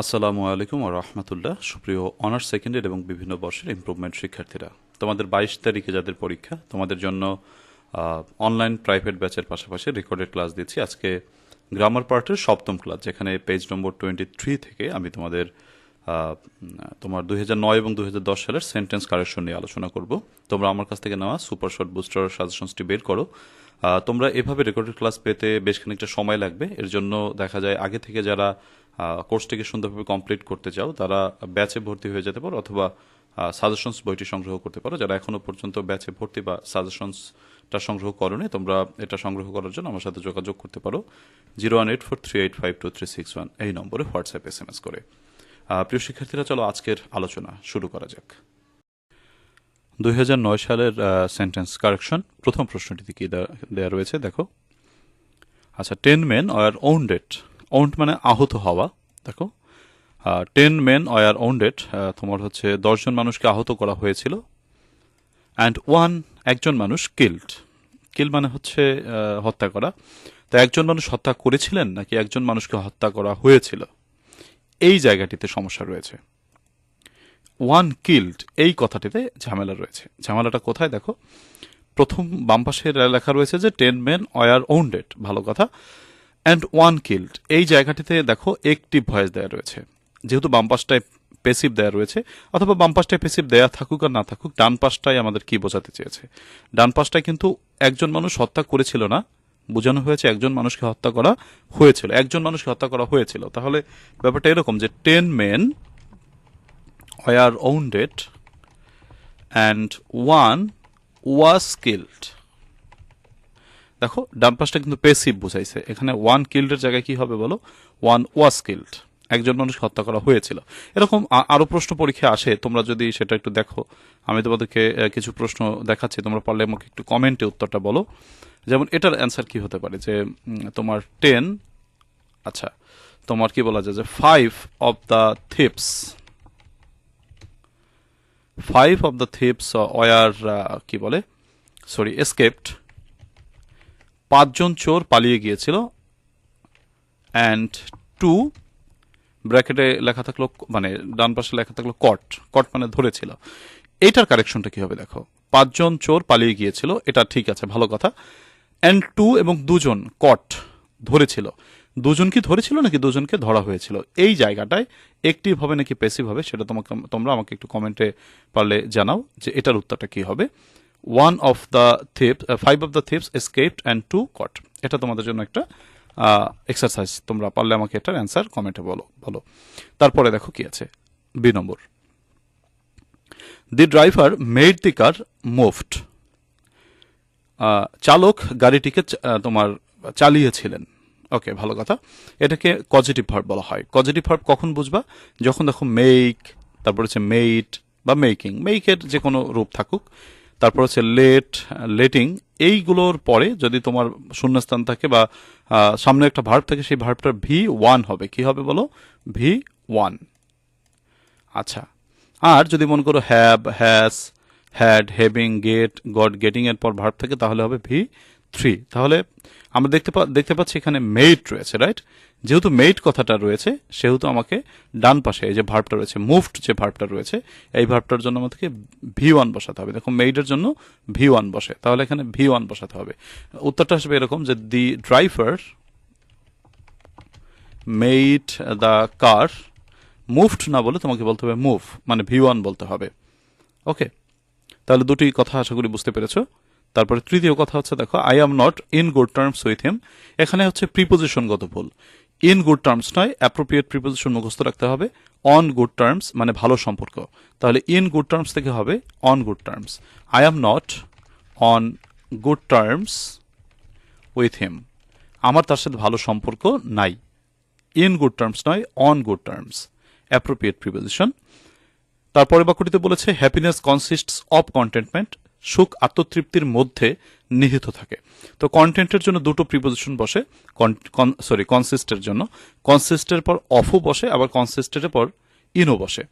আসসালামু আলাইকুম ও রহমতুল্লাহ। সুপ্রিয় অনার্স সেকেন্ড ইয়ার এবং বিভিন্ন বর্ষের ইমপ্রুভমেন্ট শিক্ষার্থীরা, তোমাদের বাইশ তারিখে যাদের পরীক্ষা, তোমাদের জন্য অনলাইন প্রাইভেট ব্যাচের পাশাপাশি রেকর্ডেড ক্লাস দিচ্ছি। আজকে গ্রামার পার্টের সপ্তম ক্লাস যেখানে পেজ নম্বর টোয়েন্টি থ্রি থেকে আমি তোমাদের তোমার দুই নয় এবং দুই হাজার দশ সালের সেন্টেন্স কারেকশন নিয়ে আলোচনা করব। তোমরা আমার কাছ থেকে নেওয়া সুপার শর্ট বুস্টার সাজেশনসটি বের করো। তোমরা এভাবে রেকর্ডেড ক্লাস পেতে বেশ খানিকটা সময় লাগবে। এর জন্য দেখা যায় আগে থেকে যারা কোর্সটিকে সুন্দরভাবে কমপ্লিট করতে চাও, তারা ব্যাচে ভর্তি হয়ে যেতে পারো অথবা সাজেশনস বইটি সংগ্রহ করতে পারো। যারা এখনও পর্যন্ত ব্যাচে ভর্তি বা সাজেশনসটা সংগ্রহ করনি, তোমরা এটা সংগ্রহ করার জন্য আমার সাথে যোগাযোগ করতে পারো। Zero one eight four three eight five two three six one এই নম্বরে হোয়াটসঅ্যাপ এস এম এস করে প্রিয় শিক্ষার্থীরা, চলো আজকের আলোচনা শুরু করা যাক। দু হাজার নয় সালের সেন্টেন্স কারেকশন প্রথম প্রশ্নটিতে কি দেয়া রয়েছে? দেখো। আচ্ছা ten men are wounded wound মানে আহত হওয়া, দেখো। টেন মেন অয়ার ওন্ডেড তোমার হচ্ছে দশজন মানুষকে আহত করা হয়েছিল অ্যান্ড ওয়ান একজন মানুষ কিল্ড কিল মানে হচ্ছে হত্যা করা। তো একজন মানুষ হত্যা করেছিলেন নাকি একজন মানুষকে হত্যা করা হয়েছিল? এই জায়গাটিতে সমস্যা রয়েছে। ওয়ান কিল্ড এই কথাটিতে ঝামেলা রয়েছে। ঝামেলাটা কোথায় দেখো? প্রথম বাম পাশে লেখা রয়েছে যে টেন মেন অয়ার ওন্ডেড ভালো কথা। অ্যান্ড ওয়ান কিল্ড এই জায়গাটিতে দেখো একটি ভয়েস দেয়া রয়েছে। যেহেতু বাম পাশটায় পেসিভ দেয়া রয়েছে, অথবা বাম পাশটায় পেসিভ দেয়া থাকুক আর না থাকুক, ডান পাশটাই আমাদের কি বোঝাতে চেয়েছে। ডান পাশটায় কিন্তু একজন মানুষ হত্যা করেছিল না, বোঝানো হয়েছে একজন মানুষকে হত্যা করা হয়েছিল, একজন মানুষকে হত্যা করা হয়েছিল। তাহলে ব্যাপারটা এরকম যে ten men were wounded and one was killed দেখো, ডান পাশটা কিন্তু পেসিভ বুঝাইছে। এখানে ওয়ান কিল্ডের জায়গায় কি হবে বলো? ওয়ান ওয়াজ কিল্ড একজন মানুষ হত্যা করা হয়েছিল। এরকম আরও প্রশ্ন পরীক্ষা আসে। তোমরা যদি সেটা একটু দেখো। আমি তোমাদেরকে কিছু প্রশ্ন দেখাচ্ছি। তোমরা পারলে আমাকে একটু কমেন্টে উত্তরটা বলো। যেমন এটার অ্যান্সার কি হতে পারে? যে তোমার টেন আচ্ছা তোমার কি বলা যায় যে five of the thieves five of the thieves were কি বলে? সরি এসকেপড পাঁচজন চোর পালিয়ে গিয়েছিল। অ্যান্ড টু ব্র্যাকেটে লেখা থাকল মানে ডান পাশে লেখা থাকল কট কট মানে ধরেছিল। এইটার কারেকশনটা কি হবে দেখো? পাঁচজন চোর পালিয়ে গিয়েছিল, এটা ঠিক আছে, ভালো কথা। অ্যান্ড টু এবং দুজন কট ধরেছিল। দুজন কি ধরেছিল নাকি দুজনকে ধরা হয়েছিল? এই জায়গাটায় একটিভ হবে নাকি পেসিভ হবে, সেটা তোমাকে, তোমরা আমাকে একটু কমেন্টে পারলে জানাও যে এটার উত্তরটা কি হবে। One of the thieves five of the thieves escaped and two caught এটা তোমাদের জন্য একটা এক্সারসাইজ তোমরা পারলে আমাকে এটার অ্যান্সার কমেন্টে বলো বলো। তারপরে দেখো কি আছে। B number. The driver made the car moved চালক গাড়িটিকে তোমার চালিয়েছিলেন। ওকে, ভালো কথা। এটাকে পজিটিভ ভার্ব বলা হয়। পজিটিভ ভার্ব কখন বুঝবা? যখন দেখো মেক তারপর হচ্ছে মেইট বা মেকিং মেইকের যে কোনো রূপ থাকুক। তারপর হচ্ছে লেট লেটিং এইগুলোর পরে যদি তোমার শূন্যস্থান থাকে বা সামনে একটা ভার্ব থাকে, সেই ভার্বটার ভি ওয়ান হবে। কি হবে বলো? ভি ওয়ান আচ্ছা। আর যদি মনে করো have has had having get got getting এর পর ভার্ব থাকে, তাহলে হবে ভি থ্রি তাহলে আমরা দেখতে দেখতে পাচ্ছি এখানে মেইট রয়েছে রাইট যেহেতু মেইট কথাটা রয়েছে, সেহেতু আমাকে ডান পাশে এই যে ভার্বটা রয়েছে মুভড যে ভার্বটা রয়েছে, এই ভার্বটার জন্য আমাদেরকে ভি ওয়ান বসাতে হবে। দেখো মেইডের জন্য ভি ওয়ান বসে, তাহলে এখানে ভি ওয়ান বসাতে হবে। উত্তরটা আসবে এরকম যে the driver made the car moved না বলে তোমাকে বলতে হবে মুভ মানে ভি ওয়ান বলতে হবে। ওকে তাহলে দুটি কথা আশা করি বুঝতে পেরেছ। তারপরে তৃতীয় কথা হচ্ছে, দেখো I am not in good terms with him এখানে হচ্ছে প্রিপোজিশনগত ভুল। ইন গুড টার্মস নয় অ্যাপ্রোপ্রিয়েট প্রিপোজিশন মুখস্থ রাখতে হবে। অন গুড টার্মস মানে ভালো সম্পর্ক। তাহলে ইন গুড টার্মস থেকে হবে on good terms I am not on good terms with him আমার তার সাথে ভালো সম্পর্ক নাই। ইন গুড টার্মস নয় on good terms appropriate preposition তারপরে বাক্যটিতে বলেছে হ্যাপিনেস কনসিস্টস অফ কন্টেন্টমেন্ট সুখ আত্মতৃপ্তির মধ্যে নিহিত থাকে। তো কন্টেন্টের জন্য দুটো প্রিপোজিশন বসে। সরি কনসিস্টের জন্য। কনসিস্টের পর অফও বসে, আবার কনসিস্টের পর ইনও বসে।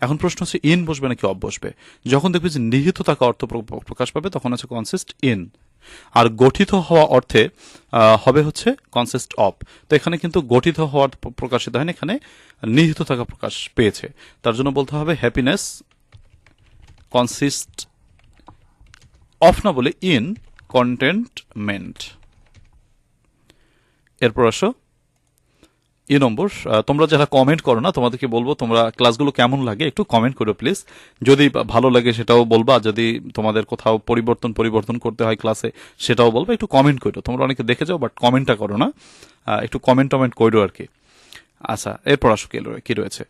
এখন প্রশ্ন হচ্ছে ইন বসবে নাকি অফ বসবে? যখন দেখবে যে নিহিত থাকা অর্থ প্রকাশ পাবে, তখন আছে কনসিস্ট ইন আর গঠিত হওয়া অর্থে হবে হচ্ছে কনসিস্ট অফ তো এখানে কিন্তু গঠিত হওয়ার প্র- প্রকাশিত হয়নি, এখানে নিহিত থাকা প্রকাশ পেয়েছে। তার জন্য বলতে হবে হ্যাপিনেস কনসিস্ট অফ না বলে ইন কন্টেন্টমেন্ট। এরপর আসো। এ নম্বর তোমরা যারা কমেন্ট করো না, তোমাদেরকে বলব তোমরা ক্লাসগুলো কেমন লাগে, একটু কমেন্ট করো প্লিজ যদি ভালো লাগে সেটাও বলবা, যদি তোমাদের কোথাও পরিবর্তন পরিবর্তন করতে হয় ক্লাসে সেটাও বলব, একটু কমেন্ট করো। তোমরা অনেকে দেখে যাও বাট কমেন্টটা করো না। একটু কমেন্ট টমেন্ট করো আর কি। আচ্ছা এরপর আসো কি রয়েছে?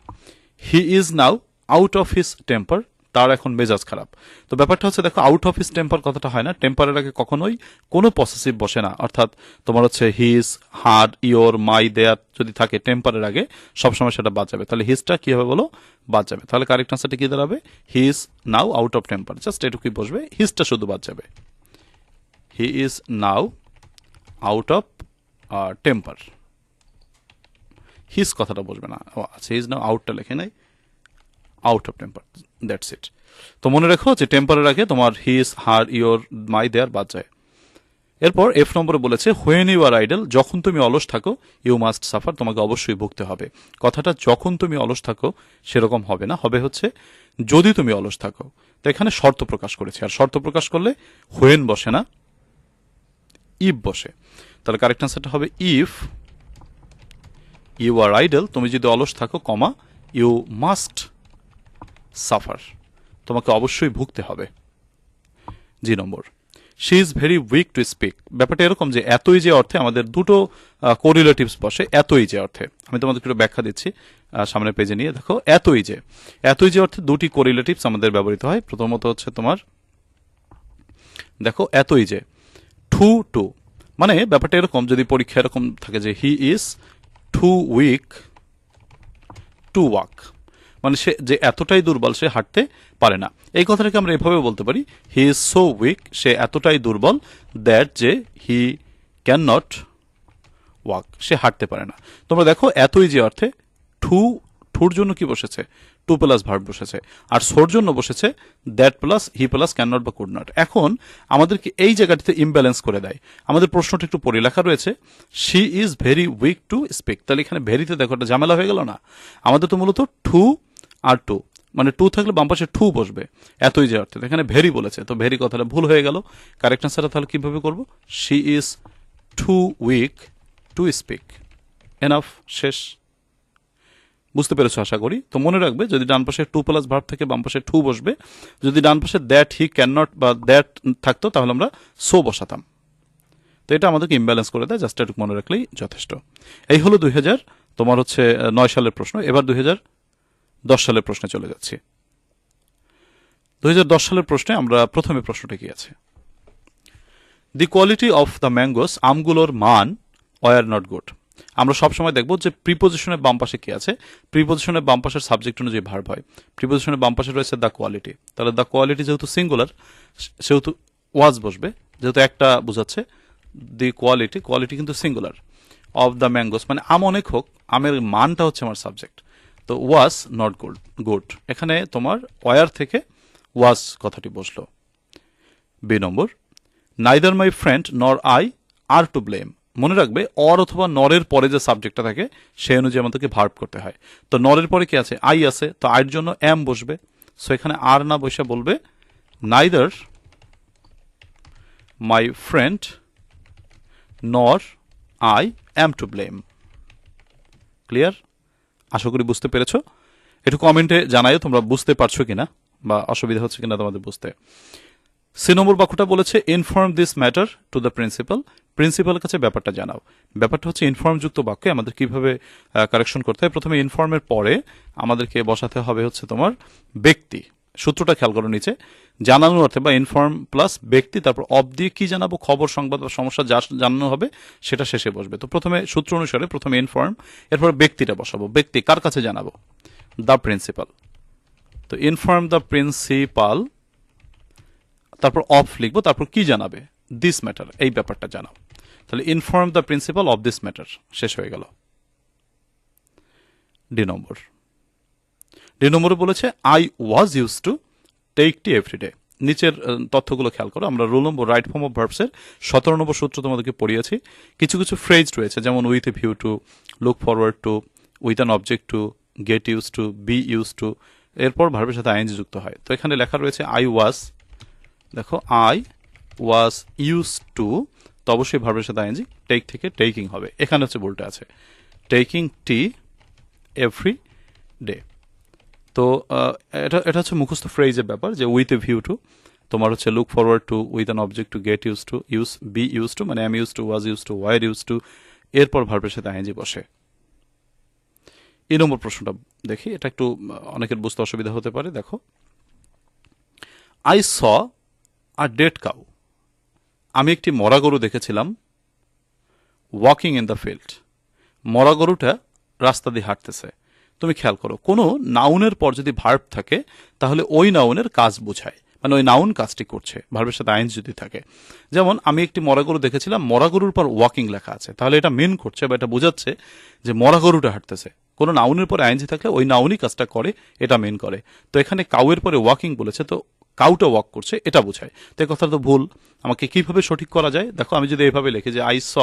He is now out of his temper তার এখন মেজাজ খারাপ। তো ব্যাপারটা হচ্ছে, দেখো আউট অফ হিস টেম্পার কথাটা হয় না। টেম্পারের আগে কখনোই কোনো পসেসিভ বসে না। অর্থাৎ তোমার হচ্ছে হিজ হার ইয়োর মাই দেয়ার যদি থাকে টেম্পারের আগে, সবসময় সেটা বাদ যাবে। তাহলে হিজটা কি হবে বলো? বাদ যাবে। তাহলে কারেক্ট আনসারটা কি দাঁড়াবে? He is now out of temper just এটুকুই বসবে। হিজটা শুধু বাদ যাবে। He is now out of temper his কথাটা বসবে না। আচ্ছা হিজ নাও আউটটা লেখে নাই। Out of temper that's it তো মনে রেখো যে টেম্পারের আগে তোমার হিস হার ইয়োর মাই দেয়ার বাদ যায়। এরপর এফ নম্বরে বলেছে হোয়েন ইউ আর আইডল যখন তুমি অলস থাকো ইউ মাস্ট সাফার তোমাকে অবশ্যই ভুগতে হবে। কথাটা যখন তুমি অলস থাকো, সেরকম হবে না। হবে হচ্ছে, যদি তুমি অলস থাকো। তো এখানে শর্ত প্রকাশ করেছে। আর শর্ত প্রকাশ করলে হোয়েন বসে না ইফ বসে। তাহলে কারেক্ট আনসারটা হবে ইফ ইউ আর আইডল তুমি যদি অলস থাকো, কমা ইউ মাস্ট সাফার। তোমাকে অবশ্যই ভুগতে হবে। G, number. She is very weak to speak ব্যাপারটা এরকম যে, এতই যে অর্থে আমাদের দুটো কোরিলেটিভস বসে, এতই যে অর্থে। আমি তোমাদেরকে একটু ব্যাখ্যা দিচ্ছি সামনের পেজে নিয়ে। দেখো, এতই যে। এতই যে অর্থে দুটি কোরিলেটিভস আমাদের ব্যবহৃত হয়। প্রথমত হচ্ছে তোমার, দেখো, এতই যে। টু টু মানে ব্যাপারটা এরকম, যদি পরীক্ষা এরকম থাকে যে he is too weak to walk মানে সে যে এতটাই দুর্বল সে হাঁটতে পারে না। এই কথাটাকে আমরা এভাবে বলতে পারি হি ইজ সো উইক সে এতটাই দুর্বল দ্যাট যে হি ক্যান নট ওয়াক সে হাঁটতে পারে না। তোমরা দেখো, এতই যে অর্থে ঠু, ঠুর জন্য কি বসেছে? টু প্লাস ভার্ব বসেছে। আর সোর জন্য বসেছে that plus he plus can not বা কুড নট এখন আমাদেরকে এই জায়গাটিতে ইমব্যালেন্স করে দেয়। আমাদের প্রশ্নটা একটু পড়ে লেখা রয়েছে she is very weak to speak তাহলে এখানে ভেরিতে দেখো একটা ঝামেলা হয়ে গেল না? আমাদের তো মূলত টু আর টু মানে টু থাকলে বাম পাশে টু বসবে। এতই যে অর্থে এখানে ভেরি বলেছে, তো ভেরি কথাটা ভুল হয়ে গেল। কারেক্ট আনসারটা তাহলে কীভাবে করব? She is too weak to speak enough শেষ। বুঝতে পেরেছ আশা করি? তো মনে রাখবে, যদি ডান পাশে টু প্লাস ভার্ব থেকে, বাম পাশে টু বসবে। যদি ডান পাশে দ্যাট হি ক্যান নট বা দ্যাট থাকতো, তাহলে আমরা সো বসাতাম। তো এটা আমাদেরকে ইমব্যালেন্স করে দেয়, জাস্ট একটু মনে রাখলেই যথেষ্ট। এই হলো দুই হাজার, তোমার হচ্ছে নয় সালের প্রশ্ন। এবার দুই হাজার দশ সালের প্রশ্নে চলে যাচ্ছি। দুই হাজার দশ সালের প্রশ্নে আমরা প্রথমে প্রশ্নটা কি আছে? The quality of the mangoes আমগুলোর মান ওয়ার নট গুড আমরা সবসময় দেখব যে প্রিপোজিশনের বাম পাশে কি আছে? প্রিপোজিশনের বাম পাশের সাবজেক্ট অনুযায়ী ভার্ব হয়। প্রিপোজিশনের বাম পাশে রয়েছে দ্য কোয়ালিটি তাহলে দ্য কোয়ালিটি যেহেতু সিঙ্গুলার সেহেতু ওয়াজ বসবে। যেহেতু একটা বোঝাচ্ছে দি কোয়ালিটি কোয়ালিটি কিন্তু সিঙ্গুলার অফ দ্য ম্যাঙ্গোস মানে আম অনেক হোক, আমের মানটা হচ্ছে আমার সাবজেক্ট তো ওয়াজ নট গুড গুড এখানে তোমার ওয়ার থেকে ওয়াজ কথাটি বসল। B number neither my friend nor I are to blame মনে রাখবে অর অথবা নরের পরে যে সাবজেক্টটা থাকে সেই অনুযায়ী আমাদেরকে ভার্ব করতে হয়। তো নরের পরে কি আছে? আই আছে, তো আইয়ের জন্য এম বসবে। সো এখানে আর না বসে বলবে neither my friend nor I am to blame clear আশা করি বুঝতে পেরেছ? একটু কমেন্টে জানাই তোমরা বুঝতে পারছ কিনা, বা অসুবিধা হচ্ছে কিনা তোমাদের বুঝতে। সি নম্বর বাক্যটা বলেছে inform this matter to the principal প্রিন্সিপালের কাছে ব্যাপারটা জানাও। ব্যাপারটা হচ্ছে ইনফর্মযুক্ত বাক্যে আমাদের কীভাবে কারেকশন করতে হয়? প্রথমে ইনফর্মের পরে আমাদেরকে বসাতে হবে হচ্ছে তোমার ব্যক্তি। সূত্রটা খেয়াল করো নিচে। জানানোর অর্থে বা ইনফর্ম প্লাস ব্যক্তি, তারপর অব দিয়ে কি জানাব, খবর, সংবাদ বা সমস্যা যা জানানো হবে, সেটা শেষে বসবে। তো প্রথমে সূত্র অনুসারে প্রথমে ইনফর্ম এরপর ব্যক্তিটা বসাবো। ব্যক্তি কার কাছে জানাব? দ্য প্রিন্সিপাল তো ইনফর্ম দ্য প্রিন্সিপাল তারপর অফ লিখব, তারপর কি জানাবে? দিস ম্যাটার এই ব্যাপারটা জানাও। তাহলে inform the principal of this matter শেষ হয়ে গেল। ডি নম্বর। ডি নম্বরে বলেছে I was use to take tea everyday নিচের তথ্যগুলো খেয়াল করো, আমরা রোল নম্বর রাইট ফর্ম অফ ভার্বসের সতেরো নম্বর সূত্র তোমাদেরকে পড়িয়েছি। কিছু কিছু ফ্রেজ রয়েছে, যেমন with a view to look forward to with an object to get use to be use to এরপর ভার্বের সাথে আইএনজি যুক্ত হয়। তো এখানে লেখা রয়েছে আই ওয়াজ দেখো আই ওয়াজ ইউজ টু তো অবশ্যই ভার্বের সাথে আইএনজি টেক থেকে টেকিং হবে। এখানে হচ্ছে ভুলটা আছে। টেকিং টি এভরি ডে তো এটা এটা হচ্ছে মুখস্থ ফ্রেজের ব্যাপার, যে উইথ এ ভিউ টু তোমার হচ্ছে look forward to with an object to get use to use be use to মানে am use to was use to wide use to এরপর ভার্বের সাথে আইএনজি বসে। এই নম্বর প্রশ্নটা দেখি, এটা একটু অনেকের বুঝতে অসুবিধা হতে পারে, দেখো। I saw a dead cow আমি একটি মরা গরু দেখেছিলাম ওয়াকিং ইন দ্য ফিল্ড মরা গরুটা রাস্তা দিয়ে হাঁটতেছে। তুমি খেয়াল করো, কোনো নাউনের পর যদি ভার্ব থাকে, তাহলে ওই নাউনের কাজ বোঝায়। মানে ওই নাউন কাজটি করছে ভার্বের সাথে আইন যদি থাকে। যেমন, আমি একটি মরা গরু দেখেছিলাম মরা গরুর পর ওয়াকিং লেখা আছে। তাহলে এটা মেন করছে বা এটা বোঝাচ্ছে যে মরা গরুটা হাঁটতেছে। কোনো নাউনের পরে আইনজি থাকলে ওই নাউনই কাজটা করে, এটা মেন করে। তো এখানে কাউয়ের পরে ওয়াকিং বলেছে, তো কাউটা ওয়াক করছে, এটা বোঝায়। তো কথাটা তো ভুল। আমাকে কীভাবে সঠিক করা যায়? দেখো, আমি যদি এইভাবে লিখি যে I saw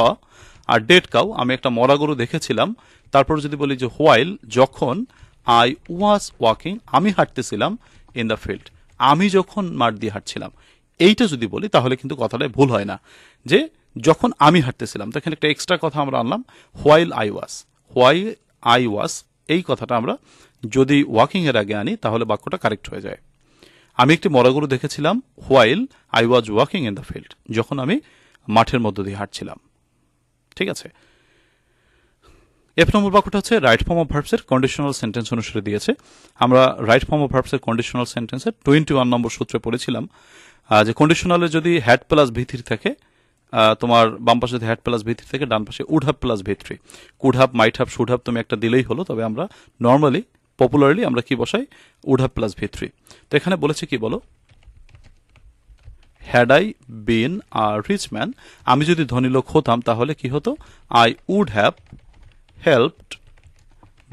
a dead cow আমি একটা মরা গরু দেখেছিলাম। তারপর যদি বলি যে হোয়াইল যখন আই ওয়াজ ওয়াকিং আমি হাঁটতেছিলাম ইন দ্য ফিল্ড আমি যখন মাঠ দিয়ে হাঁটছিলাম। এইটা যদি বলি, তাহলে কিন্তু কথাটায় ভুল হয় না। যে, যখন আমি হাঁটতেছিলাম, তো এখানে একটা এক্সট্রা কথা আমরা আনলাম while I was while I was এই কথাটা আমরা যদি ওয়াকিংয়ের আগে আনি, তাহলে বাক্যটা কারেক্ট হয়ে যায়। আমি একটি মরাগরু দেখেছিলাম while I was walking in the field যখন আমি মাঠের মধ্য দিয়ে হাঁটছিলাম। ঠিক আছে? এফ নম্বর বাক্যটা হচ্ছে রাইট ফর্ম অফ ভার্বসের কন্ডিশনাল সেন্টেন্স অনুসারে দিয়েছে। আমরা রাইট ফর্ম অফ ভার্বসের কন্ডিশনাল সেন্টেন্সের টোয়েন্টি ওয়ান নম্বর সূত্রে পড়েছিলাম যে কন্ডিশনালে যদি হ্যাড প্লাস ভিত্তির থাকে তোমার বাম পাশে যদি হ্যাড প্লাস ভিত্তির থেকে, ডান পাশে would have plus V three could have might have should have তুমি একটা দিলেই হলো, তবে আমরা নর্মালি পপুলারলি আমরা কি বসাই? উড প্লাস ভিত্রি তো এখানে বলেছে কি বলো? Had I been a rich man আমি যদি ধনী লোক হতাম, তাহলে কি হতো? I would have helped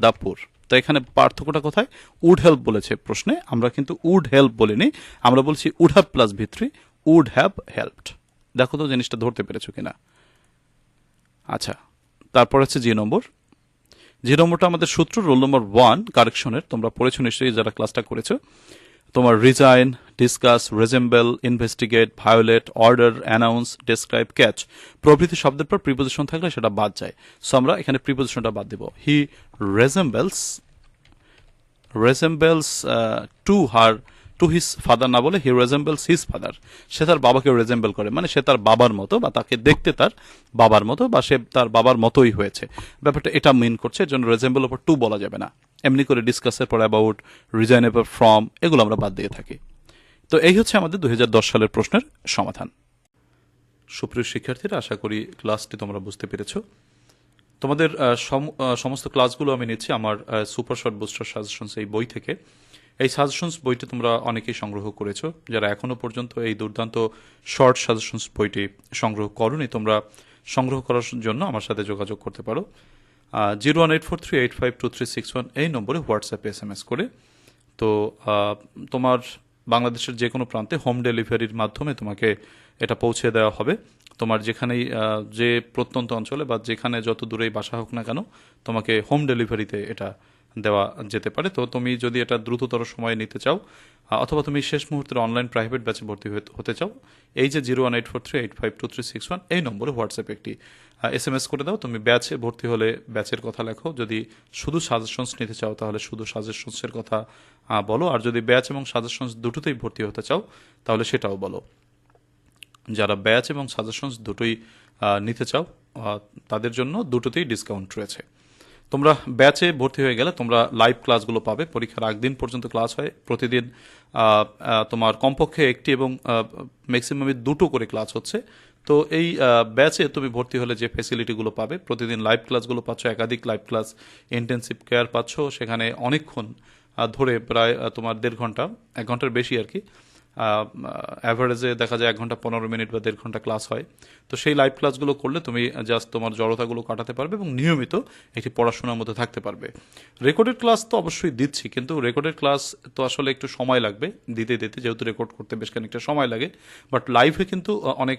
the poor তো এখানে পার্থক্যটা কোথায়? উড হেল্প বলেছে প্রশ্নে। আমরা কিন্তু উড হেল্প বলিনি। আমরা বলছি would have plus V three would have helped দেখো তো জিনিসটা ধরতে পেরেছ কিনা। আচ্ছা তারপর হচ্ছে জি নম্বর যে নম্বরটা আমাদের সূত্র রোল নম্বর ওয়ান কারেকশনের। তোমরা পড়েছো নিশ্চয়ই যারা ক্লাসটা করেছ। তোমার resign, discuss, resemble, investigate, violate, order, announce, describe, catch প্রভৃতি শব্দের পর প্রিপোজিশন থাকলে সেটা বাদ যায়। সো আমরা এখানে প্রিপোজিশনটা বাদ দেব। He resembles resembles to her to his father না বলে হি রেজেম্বলস হিজ ফাদার সে তার বাবাকে রেজেম্বল করে মানে সে তার বাবার মতো বা তাকে দেখতে তার বাবার মতো বা সে তার বাবার মতোই হয়েছে। ব্যাপারটা এটা মিন করছে, এর জন্য রেজেম্বল ওপর টু বলা যাবে না। এমনি করে ডিসকাসের পর অ্যাবাউট রিজাইনেবল ফ্রম এগুলো আমরা বাদ দিয়ে থাকি। তো এই হচ্ছে আমাদের দুই হাজার দশ সালের প্রশ্নের সমাধান। সুপ্রিয় শিক্ষার্থীরা, আশা করি ক্লাসটি তোমরা বুঝতে পেরেছ। তোমাদের সম- সমস্ত ক্লাসগুলো আমি নিচ্ছি আমার সুপার শর্ট বুস্টার সাজেশনস এই বই থেকে। এই সাজেশনস বইটি তোমরা অনেকেই সংগ্রহ করেছ। যারা এখনও পর্যন্ত এই দুর্দান্ত শর্ট সাজেশনস বইটি সংগ্রহ করনি, তোমরা সংগ্রহ করার জন্য আমার সাথে যোগাযোগ করতে পারো। Zero one eight four three eight five two three six one এই নম্বরে হোয়াটসঅ্যাপে এস এম এস করে। তো তোমার বাংলাদেশের যে কোনো প্রান্তে হোম ডেলিভারির মাধ্যমে তোমাকে এটা পৌঁছে দেওয়া হবে। তোমার যেখানেই যে প্রত্যন্ত অঞ্চলে বা যেখানে যত দূরেই বাসা হোক না কেন, তোমাকে হোম ডেলিভারিতে এটা দেওয়া যেতে পারে, তো তুমি যদি এটা দ্রুততর সময়ে নিতে চাও অথবা তুমি শেষ মুহূর্তের অনলাইন প্রাইভেট ব্যাচে ভর্তি হতে- চাও, এই যে zero one eight four three eight five two three six one এই নম্বরে হোয়াটসঅ্যাপে একটি এস এম এস করে দাও। তুমি ব্যাচে ভর্তি হলে ব্যাচের কথা লেখো। যদি শুধু সাজেশনস নিতে চাও, তাহলে শুধু সাজেশনসের কথা বলো। আর যদি ব্যাচ এবং সাজেশনস দুটোতেই ভর্তি হতে চাও, তাহলে সেটাও বলো। যারা ব্যাচ এবং সাজেশনস দুটোই নিতে চাও তাদের জন্য দুটোতেই ডিসকাউন্ট রয়েছে। তোমরা ব্যাচে ভর্তি হয়ে গেলে তোমরা লাইভ ক্লাসগুলো পাবে। পরীক্ষার আগদিন পর্যন্ত ক্লাস হয়। প্রতিদিন তোমার কমপক্ষে একটি এবং ম্যাক্সিমামে দুটো করে ক্লাস হচ্ছে। তো এই ব্যাচে তুমি ভর্তি হলে যে ফেসিলিটিগুলো পাবে, প্রতিদিন লাইভ ক্লাসগুলো পাচ্ছ, একাধিক লাইভ ক্লাস ইন্টেন্সিভ কেয়ার পাচ্ছ। সেখানে অনেকক্ষণ ধরে প্রায় তোমার দেড় ঘণ্টা, এক ঘণ্টার বেশি আর কি। অ্যাভারেজে দেখা যায় এক ঘণ্টা পনেরো মিনিট বা দেড় ঘণ্টা ক্লাস হয়। তো সেই লাইভ ক্লাসগুলো করলে তুমি জাস্ট তোমার জড়তাগুলো কাটাতে পারবে এবং নিয়মিত একটি পড়াশোনার মধ্যে থাকতে পারবে। রেকর্ডেড ক্লাস তো অবশ্যই দিচ্ছি, কিন্তু রেকর্ডেড ক্লাস তো আসলে একটু সময় লাগবে, দিতে দিতে যেহেতু রেকর্ড করতে বেশ খানিকটা সময় লাগে। বাট লাইভে কিন্তু অনেক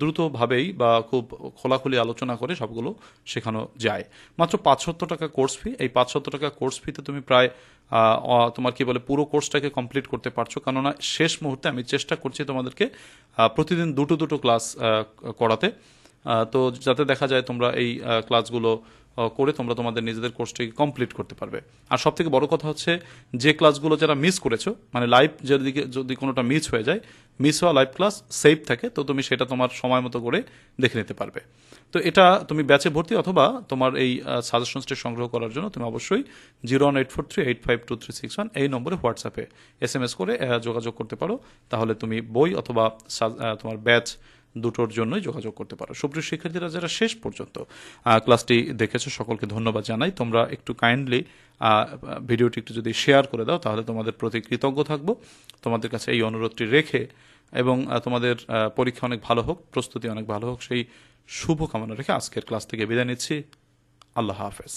দ্রুতভাবেই বা খুব খোলাখুলি আলোচনা করে সবগুলো শেখানো যায়। মাত্র পাঁচশো টাকা কোর্স ফি। এই পাঁচশো টাকা কোর্স ফিতে তুমি প্রায় তোমার কি বলে, পুরো কোর্সটাকে কমপ্লিট করতে পারছ। কেননা শেষ মুহূর্তে আমি চেষ্টা করছি তোমাদেরকে প্রতিদিন দুটো দুটো ক্লাস করাতে। তো যাতে দেখা যায় তোমরা এই ক্লাসগুলো করে তোমরা তোমাদের নিজেদের কোর্সটাকে কমপ্লিট করতে পারবে। আর সব থেকে বড় কথা হচ্ছে, যে ক্লাসগুলো যারা মিস করেছ মানে লাইভ যদি যদি কোনোটা মিস হয়ে যায় মিস হওয়া লাইভ ক্লাস সেভ থাকে, তো তুমি সেটা তোমার সময় মতো করে দেখে নিতে পারবে। তো এটা তুমি ব্যাচে ভর্তি অথবা তোমার এই সাজেশনসটি সংগ্রহ করার জন্য তুমি অবশ্যই zero one eight four three eight five two three six one এই নম্বরে হোয়াটসঅ্যাপে এস এম এস করে যোগাযোগ করতে পারো। তাহলে তুমি বই অথবা তোমার ব্যাচ দুটোর জন্যই যোগাযোগ করতে পারো। সুপ্রিয় শিক্ষার্থীরা, যারা শেষ পর্যন্ত ক্লাসটি দেখেছ, সকলকে ধন্যবাদ জানাই। তোমরা একটু কাইন্ডলি ভিডিওটি একটু যদি শেয়ার করে দাও, তাহলে তোমাদের প্রতি কৃতজ্ঞ থাকব। তোমাদের কাছে এই অনুরোধটি রেখে এবং তোমাদের পরীক্ষা অনেক ভালো হোক, প্রস্তুতি অনেক ভালো হোক, সেই শুভ কামনা রেখে আজকের ক্লাস থেকে বিদায় নিচ্ছি। আল্লাহ হাফেজ।